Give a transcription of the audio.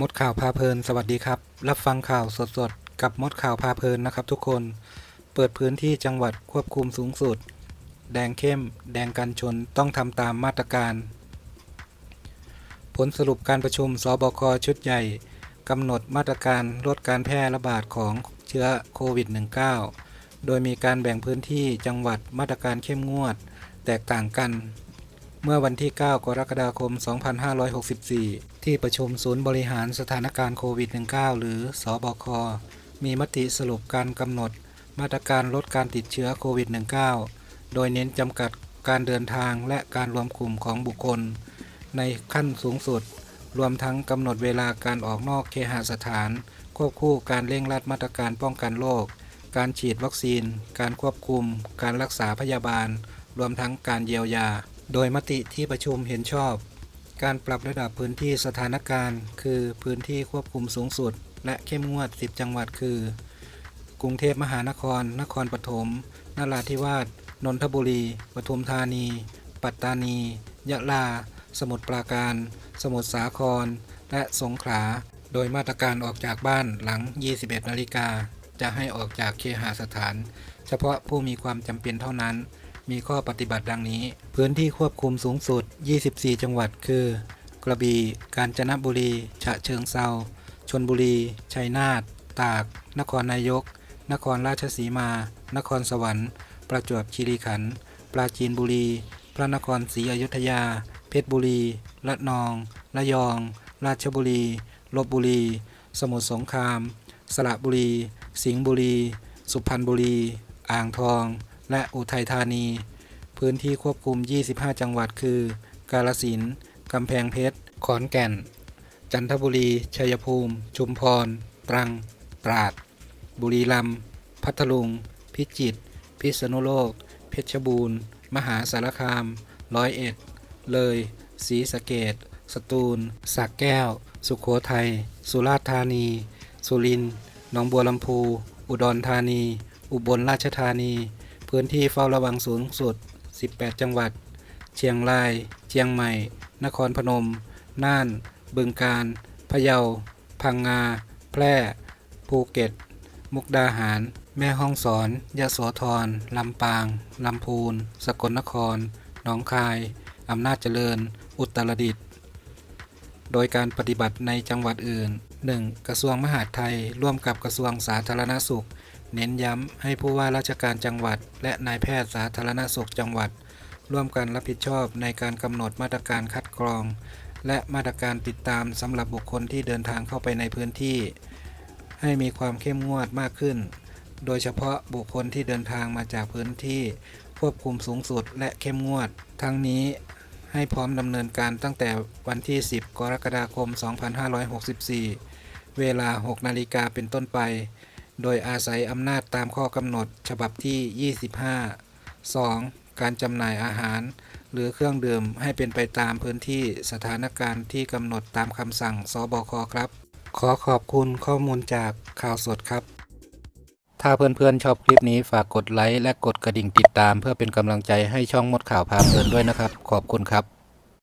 มดข่าวพาเพลิน สวัสดีครับ รับฟังข่าวสดๆ กับมดข่าวพาเพลินนะครับทุกคน เปิดพื้นที่จังหวัดควบคุมสูงสุด แดงเข้ม แดงกันชน ต้องทำตามมาตรการ ผลสรุปการประชุมสบคชุดใหญ่กำหนดมาตรการลดการแพร่ระบาดของเชื้อโควิด -19 โดยมีการแบ่งพื้นที่จังหวัดมาตรการเข้มงวด แตกต่างกัน เมื่อวันที่ 9 กรกฎาคม 2564 ที่ประชุมศูนย์บริหารสถานการณ์โควิด -19 หรือสอบค มีมติสรุปการกำหนด มาตรการลดการติดเชื้อโควิด -19 โดยเน้นจำกัดการเดินทางและการรวมกลุ่มของบุคคล ในขั้นสูงสุด รวมทั้งกำหนดเวลาการออกนอกเคหสถาน ควบคู่การเร่งรัดมาตรการป้องกันโรค การฉีดวัคซีน การควบคุม การรักษาพยาบาล รวมทั้งการเยียวยา โดยมติที่ประชุมเห็นชอบ การปรับระดับพื้นที่สถานการณ์ คือพื้นที่ควบคุมสูงสุด และเข้มงวด 10 จังหวัดคือ กรุงเทพมหานคร นครปฐมนราธิวาสนนทบุรี ปทุมธานี ปัตตานี ยะลา สมุทรปราการ สมุทรสาคร และสงขลา โดยมาตรการออกจากบ้านหลัง 21 นาฬิกา จะให้ออกจากเคหสถาน เฉพาะผู้มีความจำเป็นเท่านั้น มีข้อปฏิบัติดังนี้ พื้นที่ควบคุมสูงสุด 24 จังหวัด คือ กระบี่ กาญจนบุรี ฉะเชิงเซาชนบุรี ชัยนาท ตาก นครนายก นครราชสีมา นครสวรรค์ ประจวบคีรีขันธ์ ปราจีนบุรี พระนครศรีอยุธยา เพชรบุรีระนอง ระยอง ราชบุรี ลบบุรี สมุทรสงคราม สระบุรี สิงห์บุรี สุพรรณบุรี อ่างทอง และอุทัยธานี พื้นที่ควบคุม 25 จังหวัดคือ กาฬสินธุ์กำแพงเพชร ขอนแก่น จันทบุรี ชัยภูมิ ชุมพร ตรัง ตราด บุรีรัมย์ พัทลุง พิจิตร พิษณุโลก เพชรบูรณ์ มหาสารคาม ร้อยเอ็ด เลยศรีสะเกดสตูลสักแก้ว สุขโขทัย สุราษฎร์ธานี สุรินทร์ หนองบัวลำพู อุดรธานี อุบลราชธานี พื้นที่เฝ้าระวังสูงสุด 18 จังหวัด เชียงราย เชียงใหม่ นครพนม น่าน บึงกาฬ พะเยา พังงา แพร่ ภูเก็ต มุกดาหาร แม่ฮ่องสอน ยะโสธร ลำปาง ลำพูน สกลนคร หนองคาย อำนาจเจริญ อุตรดิตถ์ โดยการปฏิบัติในจังหวัดอื่น 1. กระทรวงมหาดไทยร่วมกับกระทรวงสาธารณสุข เน้นย้ำให้ผู้ว่าราชการจังหวัด และนายแพทย์สาธารณสุขจังหวัด ร่วมกันรับผิดชอบในการกำหนดมาตรการคัดกรอง และมาตรการติดตามสำหรับบุคคลที่เดินทางเข้าไปในพื้นที่ ให้มีความเข้มงวดมากขึ้น โดยเฉพาะบุคคลที่เดินทางมาจากพื้นที่ ควบคุมสูงสุดและเข้มงวด ทั้งนี้ให้พร้อมดำเนินการตั้งแต่วันที่ 10 กรกฎาคม 2564 เวลา 6 นาฬิกาเป็นต้นไป โดยอาศัยอำนาจตามข้อกำหนดฉบับที่ 25 2. การจำหน่ายอาหาร หรือเครื่องดื่มให้เป็นไปตามพื้นที่สถานการณ์ที่กำหนดตามคำสั่งสบคครับ ขอขอบคุณข้อมูลจากข่าวสดครับ ถ้าเพื่อนๆชอบคลิปนี้ฝากกดไลค์และกดกระดิ่งติดตาม เพื่อเป็นกำลังใจให้ช่องมดข่าวพาเพลินด้วยนะครับ ขอบคุณครับ